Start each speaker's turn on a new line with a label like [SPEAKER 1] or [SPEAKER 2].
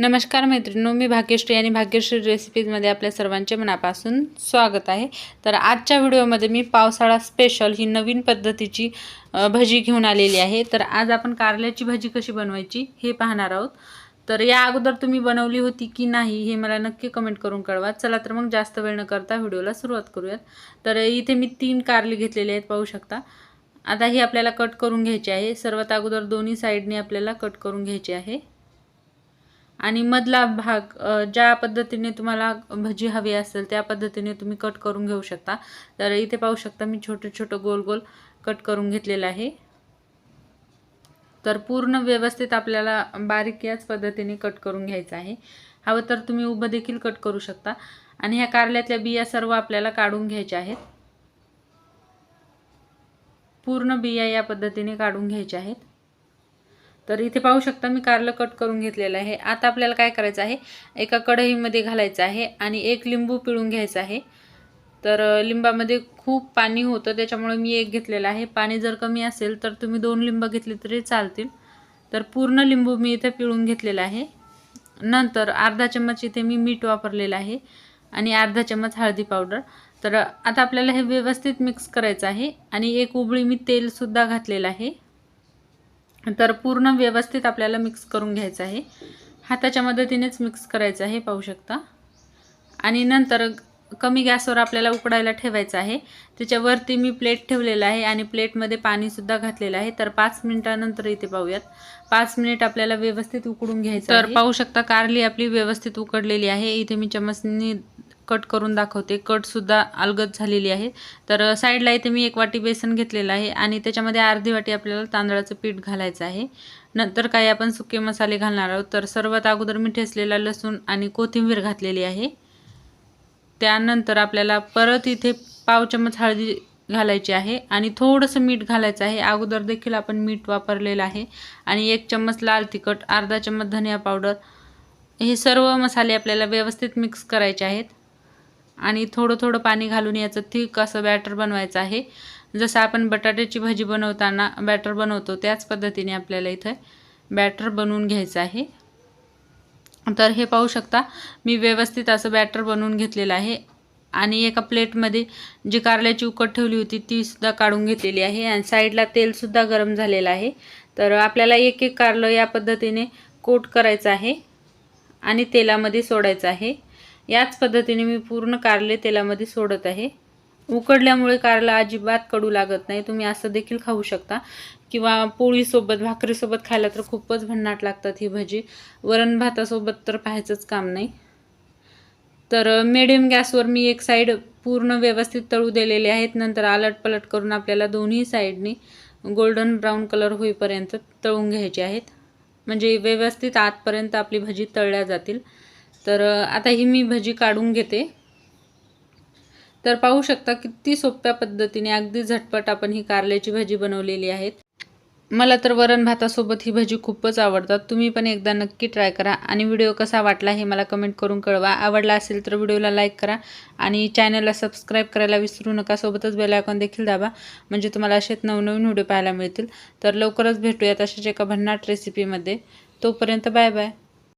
[SPEAKER 1] नमस्कार मैत्रिणींनो मी भाग्यश्री आणि भाग्यश्री रेसिपीजमध्ये आपल्या सर्वांचे मनापासून स्वागत आहे. तर आजच्या व्हिडिओमध्ये मी पावसाळा स्पेशल ही नवीन पद्धतीची भजी घेऊन आलेली आहे. तर आज आपण कारल्याची भजी कशी बनवायची हे पाहणार आहोत. तर या अगोदर तुम्ही बनवली होती की नाही हे मला नक्की कमेंट करून कळवा. चला तर मग जास्त वेळ न करता व्हिडिओला सुरुवात करूयात. तर इथे मी तीन कारले घेतलेले आहेत पाहू शकता. आता ही आपल्याला कट करून घ्यायची आहे. सर्वात अगोदर दोन्ही साईडने आपल्याला कट करून घ्यायची आहे. आणि मधला भाग ज्या पद्धतीने तुम्हाला भजी हवी असेल त्या पद्धतीने तुम्ही कट करून घेऊ शकता. तर इथे पाहू शकता मी छोटे छोटं गोल गोल कट करून घेतलेलं आहे. तर पूर्ण व्यवस्थित आपल्याला बारीक याच पद्धतीने कट करून घ्यायचं आहे. हवं तर तुम्ही उभं देखील कट करू शकता. आणि ह्या कारल्यातल्या बिया सर्व आपल्याला काढून घ्यायच्या आहेत. पूर्ण बिया या पद्धतीने काढून घ्यायच्या आहेत. तर इथे पाहू शकता मी कारलं कट करून घेतलेलं आहे. आता आपल्याला काय करायचं आहे? एका कढईमध्ये घालायचं आहे आणि एक लिंबू पिळून घ्यायचं आहे. तर लिंबामध्ये खूप पाणी होतं त्याच्यामुळे मी एक घेतलेलं आहे. पाणी जर कमी असेल तर तुम्ही दोन लिंब घेतले तरी चालतील. तर पूर्ण लिंबू मी इथे पिळून घेतलेला आहे. नंतर अर्धा चम्मच इथे मी मीठ वापरलेलं आहे आणि अर्धा चम्मच हळदी पावडर. तर आता आपल्याला हे व्यवस्थित मिक्स करायचं आहे आणि एक उबळी मी तेलसुद्धा घातलेलं आहे. तर पूर्ण व्यवस्थित आपल्याला मिक्स करून घ्यायचं आहे. हाताच्या मदतीनेच मिक्स करायचं आहे पाहू शकता. आणि नंतर कमी गॅसवर आपल्याला उकडायला ठेवायचं आहे. त्याच्यावरती मी प्लेट ठेवलेलं आहे आणि प्लेटमध्ये पाणीसुद्धा घातलेलं आहे. तर पाच मिनिटानंतर इथे पाहूयात. पाच मिनिट आपल्याला व्यवस्थित उकडून घ्यायचं तर पाहू शकता कारली आपली व्यवस्थित उकडलेली आहे. इथे मी चमचनी कट करून दाखवते. कटसुद्धा अलगद झालेली आहे. तर साईडला इथे मी एक वाटी बेसन घेतलेलं आहे आणि त्याच्यामध्ये अर्धी वाटी आपल्याला तांदळाचं पीठ घालायचं आहे. नंतर काही आपण सुके मसाले घालणार आहोत. तर सर्वात अगोदर मी ठेचलेला लसूण आणि कोथिंबीर घातलेली आहे. त्यानंतर आपल्याला परत इथे पाव चमच हळदी घालायची आहे आणि थोडंसं मीठ घालायचं आहे. अगोदर देखील आपण मीठ वापरलेलं आहे आणि एक चम्मच लाल तिखट अर्धा चम्मच धनिया पावडर हे सर्व मसाले आपल्याला व्यवस्थित मिक्स करायचे आहेत. आणि थोडं थोडं पाणी घालून याचं थिक असं बॅटर बनवायचं आहे. जसं आपण बटाट्याची भाजी बनवताना बॅटर बनवतो त्याच पद्धतीने आपल्याला इथं बॅटर बनवून घ्यायचं आहे. तर हे पाहू शकता मी व्यवस्थित असं बॅटर बनवून घेतलेलं आहे. आणि एका प्लेटमध्ये जी कारल्याची उकट ठेवली होती तीसुद्धा काढून घेतलेली आहे. आणि साईडला तेलसुद्धा गरम झालेलं आहे. तर आपल्याला एक एक कारलं या पद्धतीने कोट करायचं आहे. आणि तेलामध्ये सोडायचं आहे. याच पद्धतीने मी पूर्ण कारले तेलामध्ये सोडत आहे. उकडल्यामुळे कारला अजिबात कडू लागत नाही. तुम्ही असं देखील खाऊ शकता. किंवा पोळीसोबत भाकरीसोबत खायला तर खूपच भन्नाट लागतात ही भजी. वरण भातासोबत तर पाहायचंच काम नाही. तर मिडियम गॅसवर मी एक साईड पूर्ण व्यवस्थित तळू दिलेले आहेत. नंतर आलट पलट करून आपल्याला दोन्ही साईडनी गोल्डन ब्राऊन कलर होईपर्यंत तळून घ्यायचे आहेत. म्हणजे व्यवस्थित आतपर्यंत आपली भजी तळल्या जातील. तर आता ही मी भजी काढून घेते. तर पाहू शकता किती सोप्या पद्धतीने अगदी झटपट आपण ही कारल्याची भजी बनवलेली आहेत. मला तर वरण भातासोबत ही भजी खूपच आवडतात. तुम्ही पण एकदा नक्की ट्राय करा आणि व्हिडिओ कसा वाटला हे मला कमेंट करून कळवा. आवडला असेल तर व्हिडिओला लाईक करा आणि चॅनलला सबस्क्राईब करायला विसरू नका. सोबतच बेल आयकॉन देखील दाबा म्हणजे तुम्हाला असेच नवनवीन व्हिडिओ पाहायला मिळतील. तर लवकरच भेटूयात अशाच एका भन्नाट रेसिपीमध्ये तोपर्यंत बाय बाय.